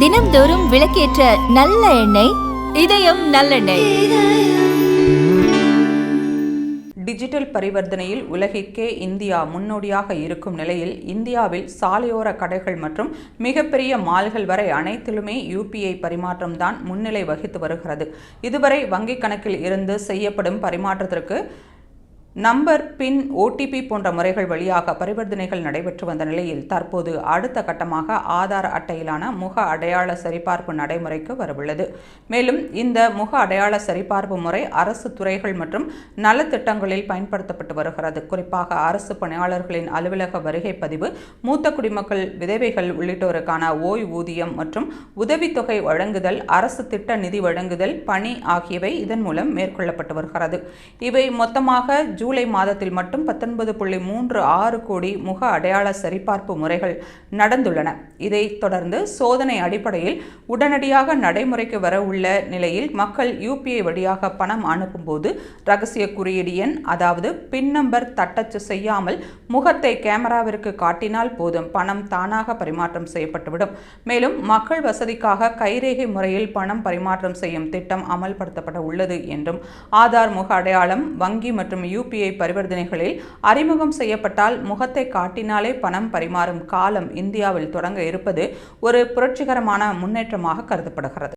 தினம்தோறும் விளக்கேற்ற நல்ல எண்ணெய் இதயம் நல்லெண்ணெய். டிஜிட்டல் பரிவர்த்தனையில் உலகிற்கே இந்தியா முன்னோடியாக இருக்கும் நிலையில் இந்தியாவில் சாலையோர கடைகள் மற்றும் மிகப்பெரிய மால்கள் வரை அனைத்திலுமே யூபிஐ பரிமாற்றம் தான் முன்னிலை வகித்து வருகிறது. இதுவரை வங்கிக் கணக்கில் இருந்து செய்யப்படும் பரிமாற்றத்திற்கு நம்பர் பின் ஓடிபி போன்ற முறைகள் வழியாக பரிவர்த்தனைகள் நடைபெற்று வந்த நிலையில் தற்போது அடுத்த கட்டமாக ஆதார் அட்டையிலான முக அடையாள சரிபார்ப்பு நடைமுறைக்கு வரவுள்ளது. மேலும் இந்த முக அடையாள சரிபார்ப்பு முறை அரசு துறைகள் மற்றும் நலத்திட்டங்களில் பயன்படுத்தப்பட்டு வருகிறது. குறிப்பாக அரசு பணியாளர்களின் அலுவலக வருகை பதிவு மூத்த குடிமக்கள் விதவைகள் உள்ளிட்டோருக்கான ஓய்வூதியம் மற்றும் உதவித்தொகை வழங்குதல் அரசு திட்ட நிதி வழங்குதல் பணி ஆகியவை இதன் மூலம் மேற்கொள்ளப்பட்டு வருகிறது. இவை மொத்தமாக ஜூலை மாதத்தில் மட்டும் பத்தொன்பது புள்ளி மூன்று ஆறு கோடி முக அடையாள சரிபார்ப்பு முறைகள் நடந்துள்ளன. இதைத் தொடர்ந்து சோதனை அடிப்படையில் உடனடியாக நடைமுறைக்கு வர உள்ள நிலையில் மக்கள் யூபிஐ வழியாக பணம் அனுப்பும்போது ரகசிய குறியீடு எண் அதாவது பின் நம்பர் தட்டச்சு செய்யாமல் முகத்தை கேமராவிற்கு காட்டினால் போதும் பணம் தானாக பரிமாற்றம் செய்யப்பட்டுவிடும். மேலும் மக்கள் வசதிக்காக கைரேகை முறையில் பணம் பரிமாற்றம் செய்யும் திட்டம் அமல்படுத்தப்பட உள்ளது என்றும் ஆதார் முக அடையாளம் வங்கி மற்றும் யூபிஐ பரிவர்த்தனைகளில் அறிமுகம் செய்யப்பட்டால் முகத்தை காட்டினாலே பணம் பரிமாறும் காலம் இந்தியாவில் தொடங்க இருப்பது ஒரு புரட்சிகரமான முன்னேற்றமாக கருதப்படுகிறது.